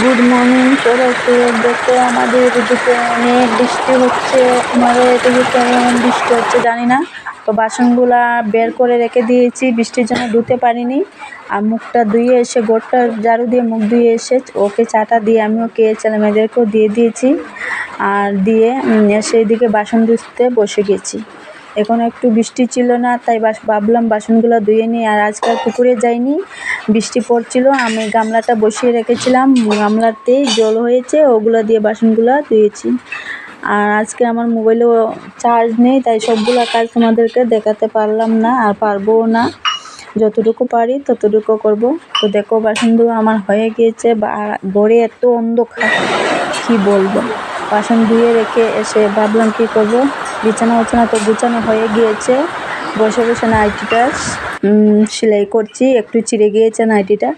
Good morning সবাইকে দেখো আমাদের এদিকে অনেক বৃষ্টি হচ্ছে। তোমাদের এদিকে কেমন বৃষ্টি হচ্ছে জানি না। তো বাসনগুলা বের করে রেখে দিয়েছি, বৃষ্টির জন্য ধুতে পারিনি। আর মুখটা ধুয়ে এসে গোড়টা ঝাড়ু দিয়ে মুখ ধুয়ে এসে ওকে চাটা দিয়ে আমিও খেয়ে ছেলে মেয়েদেরকেও দিয়ে দিয়েছি। আর দিয়ে এসে এদিকে বাসন ধুতে বসে গেছি। এখন একটু বৃষ্টি ছিল না, তাই বাস ভাবলাম বাসনগুলো ধুয়ে নিই। আর আজকাল পুকুরে যাইনি, বৃষ্টি পড়ছিল, আমি গামলাটা বসিয়ে রেখেছিলাম। গামলাতেই জল হয়েছে, ওগুলো দিয়ে বাসনগুলো ধুয়েছি। আর আজকে আমার মোবাইলেও চার্জ নেই, তাই সবগুলো কাজ তোমাদেরকে দেখাতে পারলাম না, আর পারবও না। যতটুকু পারি ততটুকু করব। তো দেখো বাসন ধোয়া আমার হয়ে গিয়েছে, বা ঘরে এত অন্ধকার, কী বলব? বাসন ধুয়ে রেখে এসে ভাবলাম কী করব? বিছানা উছানা তো গুছানো হয়ে গিয়েছে। বসে বসে নাইটিটা সেলাই করছি। একটু চিড়ে গিয়েছে নাইটিটা।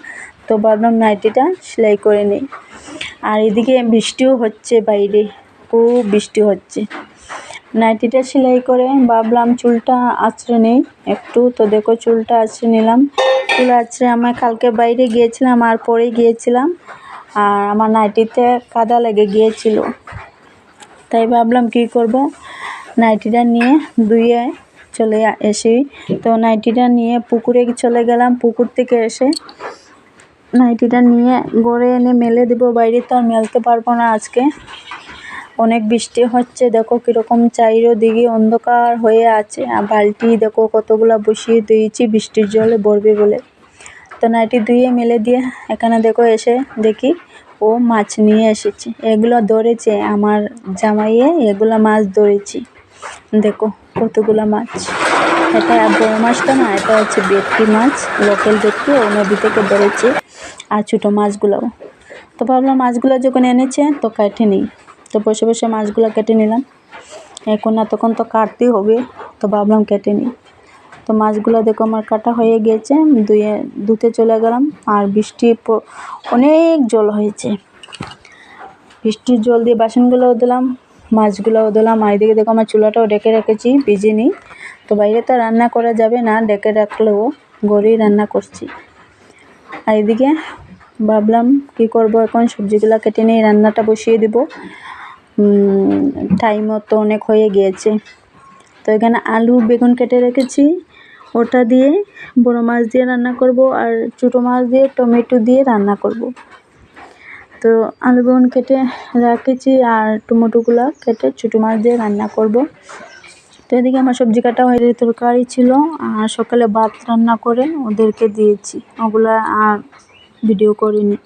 তো ভাবলাম নাইটিটা সেলাই করে নিই। আর এদিকে বৃষ্টিও হচ্ছে বাইরে। খুব বৃষ্টি হচ্ছে। নাইটিটা সেলাই করে ভাবলাম চুলটা আঁচড়ে নেই। একটু তো দেখো চুলটা আঁচড়ে নিলাম। চুল আঁচড়ে আমার কালকে বাইরে গিয়েছিলাম আর পরে গিয়েছিলাম। আর আমার নাইটিতে কাদা লেগে গিয়েছিল। তাই ভাবলাম কী করব? নাইটিটা নিয়ে ধুয়ে চলে এসি, তো নাইটিটা নিয়ে পুকুরে চলে গেলাম। পুকুর থেকে এসে নাইটিটা নিয়ে গড়ে এনে মেলে দেবো। বাইরে তো আর মেলতে পারব না আজকে। অনেক বৃষ্টি হচ্ছে, দেখো কীরকম চারিদিকে অন্ধকার হয়ে আছে। আর বালতি দেখো কতগুলো বসিয়ে দিয়েছি, বৃষ্টির জলে ভরবে বলে। তো নাইটি ধুয়ে মেলে দিয়ে এখানে দেখো এসে দেখি, ও মাছ নিয়ে এসেছে। এগুলো ধরেছে আমার জামাইয়ে, এগুলো মাছ ধরেছি। দেখো কতগুলো মাছ। এটা বড় মাছটা না, এটা হচ্ছে বেটকি মাছ লোকাল ভেটকি, ও নদী থেকে ধরেছে আর ছোটো মাছগুলোও। তো ভাবলাম মাছগুলো যখন এনেছে, তো কেটে নিই। তো বসে বসে মাছগুলো কেটে নিলাম। এখন না, তখন তো কাটতেই হবে, তো ভাবলাম কেটে নিই। তো মাছগুলো দেখো আমার কাটা হয়ে গিয়েছে, ধুয়ে, ধুতে চলে গেলাম। আর বৃষ্টি অনেক জল হয়েছে। বৃষ্টির জল দিয়ে বাসনগুলোও দিলাম মাছগুলোও দিলাম আর এদিকে দেখো আমার চুলাটাও ডেকে রেখেছি ভিজে নিই। তো বাইরে তো রান্না করা যাবে না ডেকে রাখলেও ঘরেই রান্না করছি। আর এদিকে ভাবলাম কী করব, এখন সবজিগুলো কেটে নিয়ে রান্নাটা বসিয়ে দেব। টাইমও তো অনেক হয়ে গিয়েছে। তো এখানে আলু, বেগুন কেটে রেখেছি। ওটা দিয়ে বড় মাছ দিয়ে রান্না করব, আর ছোটো মাছ দিয়ে টমেটো দিয়ে রান্না করব। তো আলু বেগুন কেটে রাখেছি আর টমেটোগুলো কেটে ছোটো মাছ দিয়ে রান্না করব। তো এদিকে আমার সবজি কাটা হয়ে তরকারি ছিল আর সকালে ভাত রান্না করে ওদেরকে দিয়েছি। ওগুলো আর ভিডিও করিনি।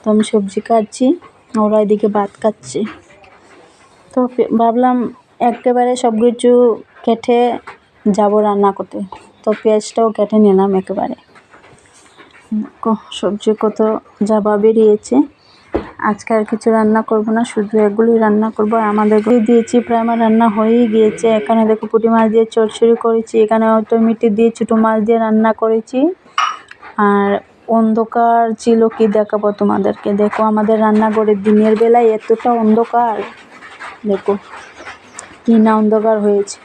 তো আমি সবজি কাটছি, ওরা এদিকে ভাত খাচ্ছে। তো ভাবলাম একেবারে সব কিছু কেটে যাব রান্না করতে। তো পেঁয়াজটাও কেটে নিলাম একেবারে। সবজি কত যাবা বেরিয়েছে আজকে আর কিছু রান্না করব না, শুধু এগুলোই রান্না করব। আমাদের ঘরে দিয়েছি, প্রায় আমার রান্না হয়েই গিয়েছে। এখানে দেখো পুঁটি মাছ দিয়ে চড়চড়ি করেছি। এখানে টমেটো দিয়ে ছোটো মাছ দিয়ে রান্না করেছি। আর অন্ধকার ছিল, কি দেখাবো তোমাদেরকে? দেখো, আমাদের রান্নাঘরে দিনের বেলায় এতটা অন্ধকার। দেখো, কি না অন্ধকার হয়েছে।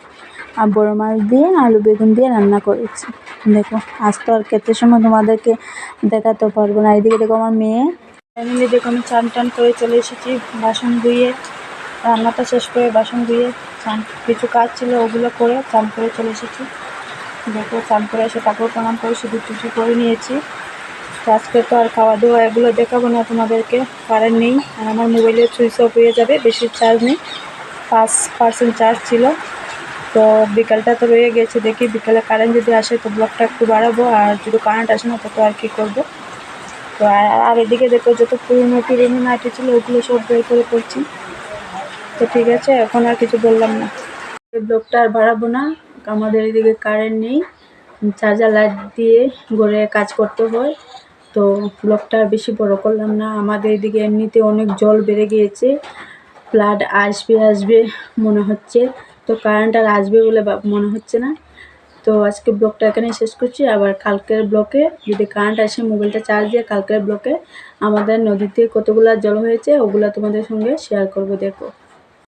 আর বড়ো মাছ দিয়ে, আলু বেগুন দিয়ে রান্না করেছি। দেখো, আজ তো আর খেতে সময় তোমাদেরকে দেখাতে পারব না। এদিকে দেখো আমার মেয়ে ফ্যামিলি দেখো আমি চান টান করে চলে এসেছি। বাসন ধুয়ে, রান্নাটা শেষ করে বাসন ধুয়ে চান, কিছু কাজ ছিল ওগুলো করে চান করে চলে এসেছি। দেখো, চান করে এসে ঠাকুর প্রণাম করে শুধু টুসু করে নিয়েছি। আজকে তো আর খাওয়া দাওয়া এগুলো দেখাবো না তোমাদেরকে কারেন্ট নেই। আর আমার মোবাইলে সুইচ অফ হয়ে যাবে, বেশি চার্জ নেই। পাঁচ পার্সেন্ট চার্জ ছিল। তো বিকালটা তো রয়ে গেছে, দেখি বিকালে কারেন্ট যদি আসে তো ব্লকটা একটু বাড়াবো। আর যদি কারেন্ট আসে না তো আর কী করব? তো আর- এদিকে দেখো যত পুরনো পুরনো নাইটি ছিল, ওগুলো সব বের করে পড়ছি। তো ঠিক আছে, এখন আর কিছু বললাম না। ব্লকটা আর বাড়াবো না, আমাদের এদিকে কারেন্ট নেই। চার্জার লাইট দিয়ে ঘরে কাজ করতে হয়, তো ব্লকটা আর বেশি বড় করলাম না। আমাদের এদিকে এমনিতে অনেক জল বেড়ে গিয়েছে ফ্লাড আসবে আসবে মনে হচ্ছে। তো কারেন্ট আর আসবে বলে মনে হচ্ছে না। তো আজকে ব্লগটা এখানেই শেষ করছি। আবার কালকের ব্লকে যদি কারেন্ট আসে মোবাইলটা চার্জ দিয়ে, কালকের ব্লকে আমাদের নদীতে কতগুলা জল হয়েছে ওগুলো তোমাদের সঙ্গে শেয়ার করব, দেখো।